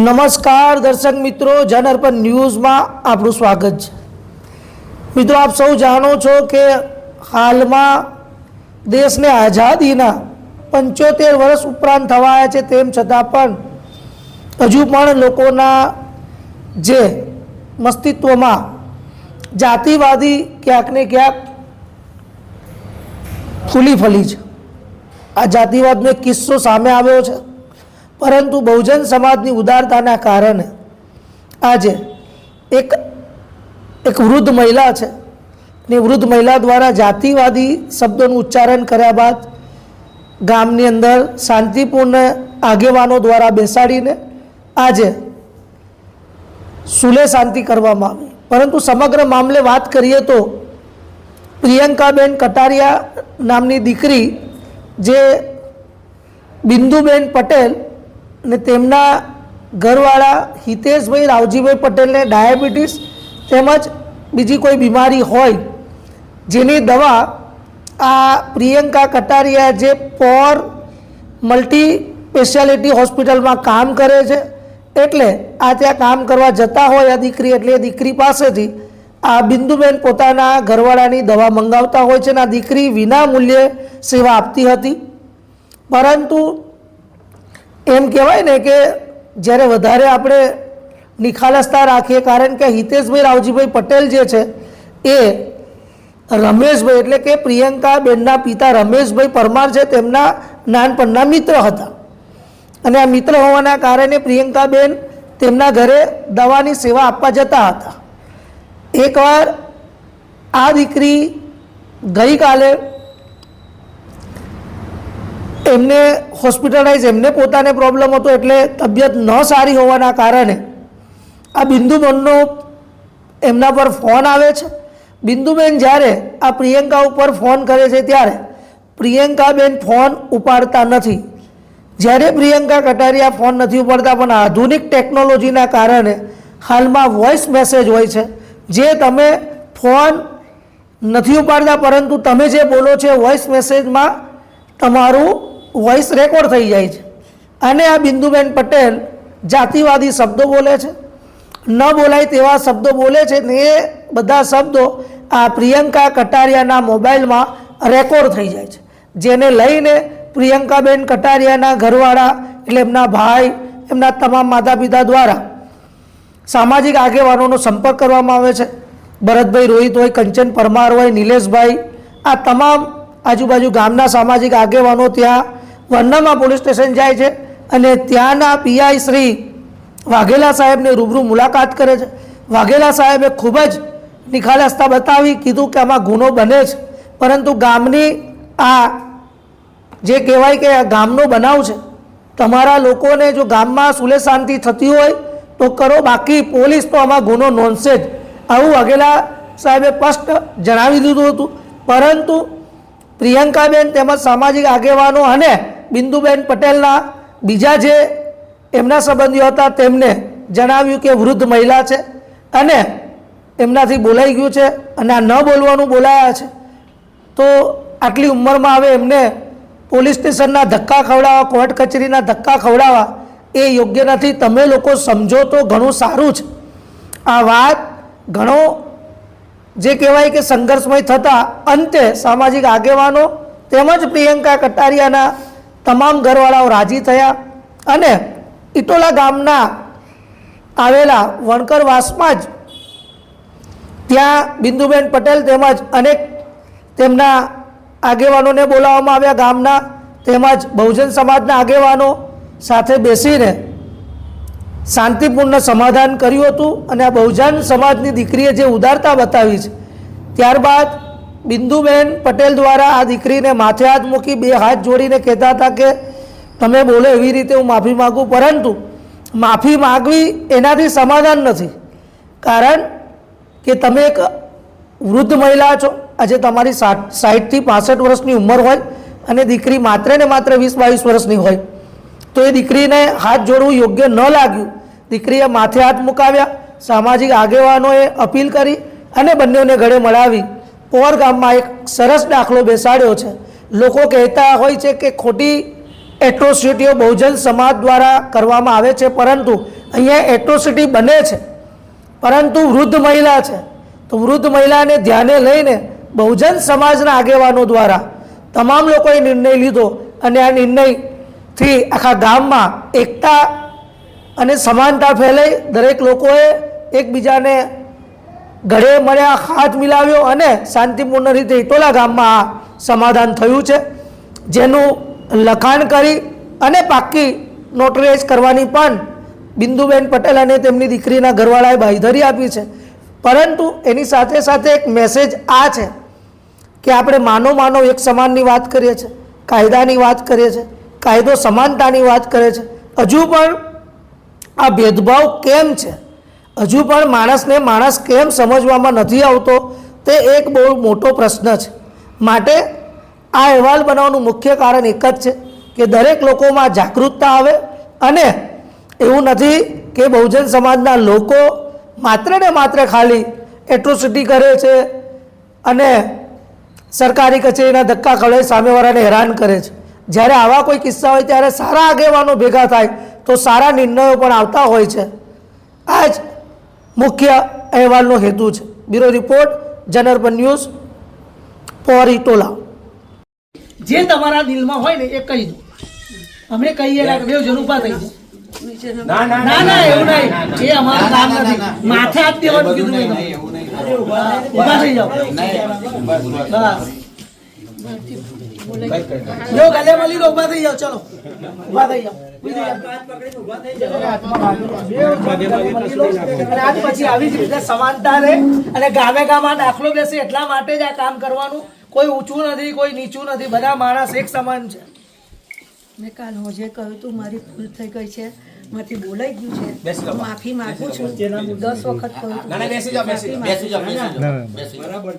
નમસ્કાર દર્શક મિત્રો જન અર્પણ ન્યૂઝમાં આપણું સ્વાગત છે. મિત્રો, આપ સૌ જાણો છો કે હાલમાં દેશને આઝાદીના પંચોતેર વર્ષ ઉપરાંત થવાયા છે, તેમ છતાં પણ હજુ પણ લોકોના જે મસ્તિત્વમાં જાતિવાદી ક્યાંક ને ક્યાંક ફૂલી ફલી છે. આ જાતિવાદનો એક કિસ્સો સામે આવ્યો છે. પરંતુ બહુજન સમાજની ઉદારતાના કારણે આજે એક એક વૃદ્ધ મહિલા છે. ને વૃદ્ધ મહિલા દ્વારા જાતિવાદી શબ્દોનું ઉચ્ચારણ કર્યા બાદ ગામની અંદર શાંતિપૂર્ણ આગેવાનો દ્વારા બેસાડીને આજે સુલે શાંતિ કરવામાં આવી. પરંતુ સમગ્ર મામલે વાત કરીએ તો પ્રિયંકાબેન કટારિયા નામની દીકરી જે બિંદુબેન પટેલ ને તેમના ઘરવાળા હિતેશભાઈ રાવજીભાઈ પટેલને ડાયાબિટીસ તેમજ બીજી કોઈ બીમારી હોય, જેની દવા આ પ્રિયંકા કટારિયા જે પોર મલ્ટી સ્પેશિયાલિટી હોસ્પિટલમાં કામ કરે છે, એટલે આ ત્યાં કામ કરવા જતા હોય આ દીકરી, એટલે દીકરી પાસેથી આ બિંદુબેન પોતાના ઘરવાળાની દવા મંગાવતા હોય છે અને આ દીકરી વિના મૂલ્યે સેવા આપતી હતી. પરંતુ એમ કહેવાય ને કે જ્યારે વધારે આપણે નિખાલસતા રાખીએ, કારણ કે હિતેશભાઈ રાવજીભાઈ પટેલ જે છે, એ રમેશભાઈ એટલે કે પ્રિયંકાબેનના પિતા રમેશભાઈ પરમાર છે, તેમના નાનપણના મિત્ર હતા. અને આ મિત્ર હોવાના કારણે પ્રિયંકાબેન તેમના ઘરે દવાની સેવા આપવા જતા હતા. એકવાર આ દીકરી ગઈકાલે એમને હોસ્પિટલાઇઝ એમને પોતાને પ્રોબ્લેમ હતો એટલે તબિયત ન સારી હોવાના કારણે આ બિંદુબનનો એમના પર ફોન આવે છે. બિંદુબેન જ્યારે આ પ્રિયંકા ઉપર ફોન કરે છે ત્યારે પ્રિયંકાબેન ફોન ઉપાડતા નથી. જ્યારે પ્રિયંકા કટારિયા ફોન નથી ઉપાડતા, પણ આધુનિક ટેકનોલોજીના કારણે હાલમાં વોઇસ મેસેજ હોય છે. જે તમે ફોન નથી ઉપાડતા, પરંતુ તમે જે બોલો છો વોઇસ મેસેજમાં તમારું વોઇસ રેકોર્ડ થઈ જાય છે. અને આ બિંદુબેન પટેલ જાતિવાદી શબ્દો બોલે છે. ન બોલાય તેવા શબ્દો બોલે છે ને એ બધા શબ્દો આ પ્રિયંકા કટારિયાના મોબાઈલમાં રેકોર્ડ થઈ જાય છે. જેને લઈને પ્રિયંકાબેન કટારિયાના ઘરવાળા એટલે એમના ભાઈ, એમના તમામ માતા પિતા દ્વારા સામાજિક આગેવાનોનો સંપર્ક કરવામાં આવે છે. ભરતભાઈ રોહિત હોય, કંચન પરમાર હોય, નિલેશભાઈ, આ તમામ આજુબાજુ ગામના સામાજિક આગેવાનો ત્યાં વરનામા પોલીસ સ્ટેશન જાય છે અને ત્યાંના પીઆઈ શ્રી વાઘેલા સાહેબને રૂબરૂ મુલાકાત કરે છે. વાઘેલા સાહેબે ખૂબ જ નિખાલસતા બતાવી, કીધું કે આમાં ગુનો બને છે પરંતુ ગામની આ જે કહેવાય કે આ ગામનો બનાવ છે, તમારા લોકોને જો ગામમાં સુલે શાંતિ થતી હોય, તો કરો. બાકી પોલીસ તો આમાં ગુનો નોંધશે જ. આવું વાઘેલા સાહેબે સ્પષ્ટ જણાવી દીધું હતું. પરંતુ પ્રિયંકાબેન તેમજ સામાજિક આગેવાનો અને બિંદુબેન પટેલના બીજા જે એમના સંબંધીઓ હતા, તેમને જણાવ્યું કે વૃદ્ધ મહિલા છે અને એમનાથી બોલાઈ ગયું છે અને આ ન બોલવાનું બોલાયા છે. તો આટલી ઉંમરમાં હવે એમને પોલીસ સ્ટેશનના ધક્કા ખવડાવવા, કોર્ટ કચેરીના ધક્કા ખવડાવવા એ યોગ્ય નથી. તમે લોકો સમજો તો ઘણું સારું છે. આ વાત ઘણો જે કહેવાય કે સંઘર્ષમય થતાં અંતે સામાજિક આગેવાનો તેમજ પ્રિયંકા કટારિયાના તમામ ઘરવાળાઓ રાજી થયા અને ઇટોલા ગામના આવેલા વણકરવાસમાં જ ત્યાં બિંદુબેન પટેલ તેમજ અનેક તેમના આગેવાનોને બોલાવવામાં આવ્યા ગામના તેમજ બહુજન સમાજના આગેવાનો સાથે બેસીને શાંતિપૂર્ણ સમાધાન કર્યું હતું અને આ બહુજન સમાજની દીકરીએ જે ઉદારતા બતાવી છે, ત્યારબાદ બિંદુબેન પટેલ દ્વારા આ દીકરીને માથે હાથ મૂકી બે હાથ જોડીને કહેતા હતા કે, તમે બોલો એવી રીતે હું માફી માગું. પરંતુ માફી માગવી એનાથી સમાધાન નથી. કારણ કે તમે એક વૃદ્ધ મહિલા છો. આજે તમારી સાઠ સાઠથી પાસઠ વર્ષની ઉંમર હોય અને દીકરી માત્ર ને માત્ર વીસ, બાવીસ વર્ષની હોય. તો એ દીકરીને હાથ જોડવું યોગ્ય ન લાગ્યું. દીકરીએ માથે હાથ મુકાવ્યા. સામાજિક આગેવાનોએ અપીલ કરી અને બંનેને ગળે મળાવી. પોર ગામમાં એક સરસ દાખલો બેસાડ્યો છે. લોકો કહેતા હોય છે કે ખોટી એટ્રોસિટીઓ બહુજન સમાજ દ્વારા કરવામાં આવે છે, પરંતુ અહીંયા એટ્રોસિટી બને છે. પરંતુ વૃદ્ધ મહિલા છે. તો વૃદ્ધ મહિલાને ધ્યાને લઈને બહુજન સમાજના આગેવાનો દ્વારા તમામ લોકોએ નિર્ણય લીધો અને આ નિર્ણયથી આખા ગામમાં એકતા અને સમાનતા ફેલાઈ. દરેક લોકોએ એકબીજાને ગળે મળ્યા, હાથ મિલાવ્યો અને શાંતિપૂર્ણ રીતે ઇટોલા ગામમાં આ સમાધાન થયું છે. જેનું લખાણ કરી અને પાક્કી નોટરાઇઝ કરવાની પણ બિંદુબેન પટેલ અને તેમની દીકરીના ઘરવાળાએ બાંધરી આપી છે. પરંતુ એની સાથે સાથે એક મેસેજ આ છે કે આપણે માનો માનો એક સમાનની વાત કરીએ છીએ, કાયદાની વાત કરીએ છીએ, કાયદો સમાનતાની વાત કરે છે. હજુ પણ આ ભેદભાવ કેમ છે? હજુ પણ માણસને માણસ કેમ સમજવામાં નથી આવતો? તે એક બહુ મોટો પ્રશ્ન છે. માટે આ અહેવાલ બનાવવાનું મુખ્ય કારણ એક જ છે કે દરેક લોકોમાં જાગૃતતા આવે અને એવું નથી કે બહુજન સમાજના લોકો માત્ર ને માત્ર ખાલી એટ્રોસિટી કરે છે અને સરકારી કચેરીના ધક્કા ખડે સામેવાળાને હેરાન કરે છે. જ્યારે આવા કોઈ કિસ્સા હોય ત્યારે સારા આગેવાનો ભેગા થાય તો સારા નિર્ણયો પણ આવતા હોય છે. આ જ મુખ્ય અહેવાલનો હેતુ છે. બ્યુરો રિપોર્ટ જનરપન ન્યૂઝ પોરી ટોલા. જે તમારા દિલમાં હોય ને એ કહી દો. અમે કહીએ ને બે જણ ઊભા થઈ જાય. ના ના ના ના એવું નહીં. એ અમારું કામ નથી. માથે હાથ દેવાનું કીધું નહીં ઊભા થઈ જાઓ. બસ. જો ગલે મળી લો ઊભા થઈ જાવ ચલો. ઊભા થઈ જાઓ. ઊભી થઈ જાઓ. અને આજ પછી આવી જ રીતે સમાનતા રહે અને ગામે ગામમાં દાખલો બેસે એટલા માટે જ આ કામ કરવાનું. કોઈ ઊંચું નથી કોઈ નીચું નથી. બધા માણસ એક સમાન છે. મેં કાલ હોજે કહ્યું તું મારી ભૂલ થઈ ગઈ છે. માથી બોલાઈ ગયું છે. માફી માંગુ છું. દસ વખત કહ્યું